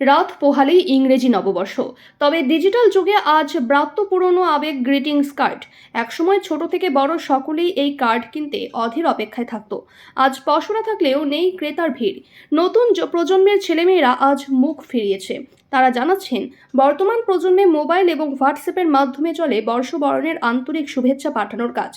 রাত পোহালেই ইংরেজি নববর্ষ। তবে ডিজিটাল যুগে আজ ব্রাত্য পুরনো আবেগ গ্রিটিংস কার্ড। একসময় ছোট থেকে বড় সকলেই এই কার্ড কিনতে অধীর অপেক্ষায় থাকত। আজ পশরা থাকলেও নেই ক্রেতার ভিড়। নতুন প্রজন্মের ছেলেমেয়েরা আজ মুখ ফিরিয়েছে। তারা জানাচ্ছেন, বর্তমান প্রজন্মে মোবাইল এবং হোয়াটসঅ্যাপের মাধ্যমে চলে বর্ষবরণের আন্তরিক শুভেচ্ছা পাঠানোর কাজ।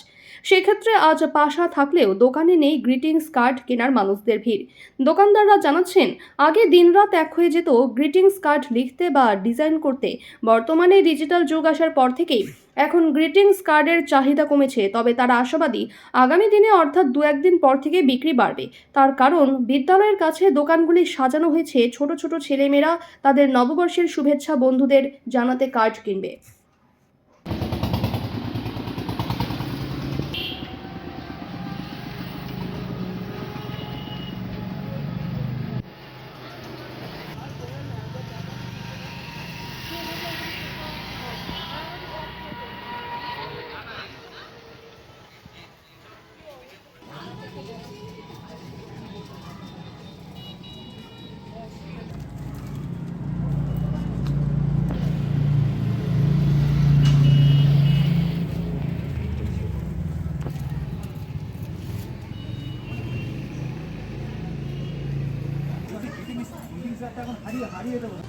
সেক্ষেত্রে আজ পাশা থাকলেও দোকানে নেই গ্রিটিংস কার্ড কেনার মানুষদের ভিড়। দোকানদাররা জানাচ্ছেন, আগে দিনরাত এক হয়ে যেত গ্রিটিংস কার্ড লিখতে বা ডিজাইন করতে। বর্তমানে ডিজিটাল যুগ আসার পর থেকেই এখন গ্রিটিংস কার্ডের চাহিদা কমেছে, তবে তারা আশাবাদী আগামী দিনে অর্থাৎ দু একদিন পর থেকে বিক্রি বাড়বে। তার কারণ, বিদ্যালয়ের কাছে দোকানগুলি সাজানো হয়েছে, ছোট ছোট ছেলেমেয়েরা তাদের নববর্ষের শুভেচ্ছা বন্ধুদের জানাতে কার্ড কিনবে।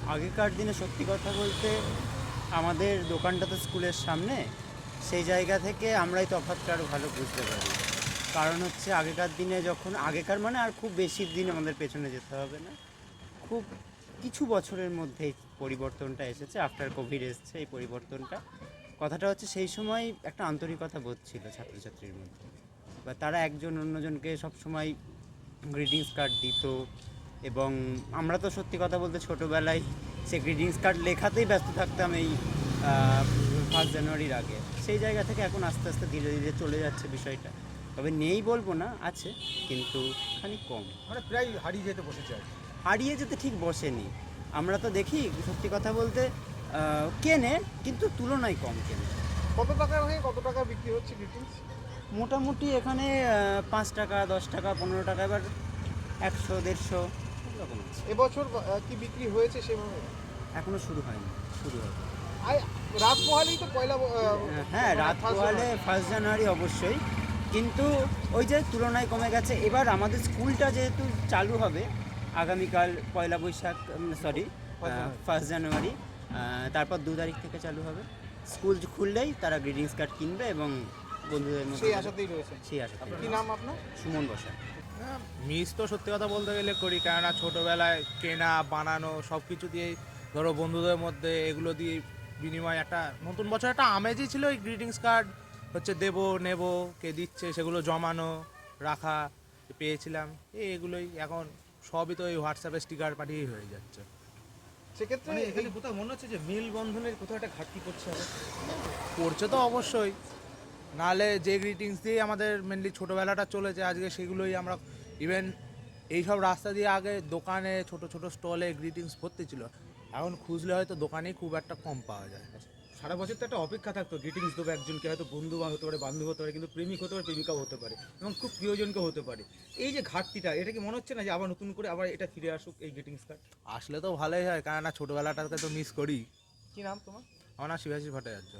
আগেকার দিনে সত্যি কথা বলতে আমাদের দোকানটা তো স্কুলের সামনে সেই জায়গা থেকে আমরাই তফাৎটা আরও ভালো বুঝতে পারি। কারণ হচ্ছে আগেকার দিনে যখন, আগেকার মানে আর খুব বেশি দিন আমাদের পেছনে যেতে হবে না। খুব কিছু বছরের মধ্যে পরিবর্তনটা এসেছে আফটার কোভিড এসছে এই পরিবর্তনটা। কথাটা হচ্ছে সেই সময় একটা আন্তরিকতা বোধ ছিল ছাত্রছাত্রীর মধ্যে। বা তারা একজন অন্যজনকে সবসময় গ্রিটিংস কার্ড দিত এবং আমরা তো সত্যি কথা বলতে ছোটোবেলায় সে গ্রিটিংস কার্ড লেখাতেই ব্যস্ত থাকতাম এই ফার্স্ট জানুয়ারির আগে। সেই জায়গা থেকে এখন আস্তে আস্তে ধীরে ধীরে চলে যাচ্ছে বিষয়টা। তবে নেই বলব না আছে কিন্তু খানিক কম। মানে প্রায় হারিয়ে যেতে বসেছে আর হারিয়ে যেতে ঠিক বসেনি। আমরা তো দেখি সত্যি কথা বলতে কেনে কিন্তু তুলনায় কম কেনে। কত টাকা হয়ে কত টাকা বিক্রি হচ্ছে গ্রিটিংস মোটামুটি এখানে পাঁচ টাকা দশ টাকা পনেরো টাকা এবার একশো দেড়শো। এবছর কি বিক্রি হয়েছে সেভাবে? এখনও শুরু হয়নি শুরু হবে। রাত পোহালেই তো পয়লা হ্যাঁ রাত পোহালে ফার্স্ট জানুয়ারি। অবশ্যই। কিন্তু ওই যে তুলনায় কমে গেছে এবার আমাদের স্কুলটা যেহেতু চালু হবে আগামীকাল Poila Boishakh sorry first January. তারপর দু তারিখ থেকে চালু হবে। স্কুল খুললেই তারা গ্রিটিংস কার্ড কিনবে এবং বন্ধুদের মধ্যে সেই আশাতেই রয়েছে। সেই আশাতেই কি নাম আপনার? সুমন বসা মিস তো সত্যি কথা বলতে গেলে করি কেননা ছোটোবেলায় কেনা বানানো সব কিছু দিয়ে ধরো বন্ধুদের মধ্যে এগুলো দিয়ে বিনিময় একটা নতুন বছর একটা আমেজই ছিল এই গ্রিটিংস কার্ড হচ্ছে দেবো নেব কে দিচ্ছে সেগুলো জমানো রাখা পেয়েছিলাম। এই এগুলোই এখন সবই তো এই হোয়াটসঅ্যাপে স্টিকার পাঠিয়েই হয়ে যাচ্ছে। সেক্ষেত্রে মানে এখানে কোথাও মনে হচ্ছে যে মেল বন্ধনের কোথাও একটা ঘাটতি করছে করছে তো অবশ্যই। নাহলে যে গ্রিটিংস দিয়ে আমাদের মেনলি ছোটোবেলাটা চলেছে আজকে সেগুলোই আমরা ইভেন এইসব রাস্তা দিয়ে আগে দোকানে ছোট ছোট স্টলে গ্রিটিংস ভর্তি ছিল। এখন খুঁজলে হয়তো দোকানেই খুব একটা কম পাওয়া যায়। সারা বছর তো একটা অপেক্ষা থাকতো গ্রিটিংস দেবো একজনকে হয়তো বন্ধু বা হতে পারে বান্ধব হতে পারে কিন্তু প্রেমিক হতে পারে প্রেমিকাও হতে পারে এবং খুব প্রিয়জনকে হতে পারে। এই যে ঘাটতিটা এটা কি মনে হচ্ছে না যে আবার নতুন করে আবার এটা ফিরে আসুক এই গ্রিটিংস কার্ড আসলে তো ভালোই হয় কেননা ছোটোবেলাটাকে তো মিস করি। কি নাম তোমার? আমার নাম শিবাশী ভট্টাচার্য।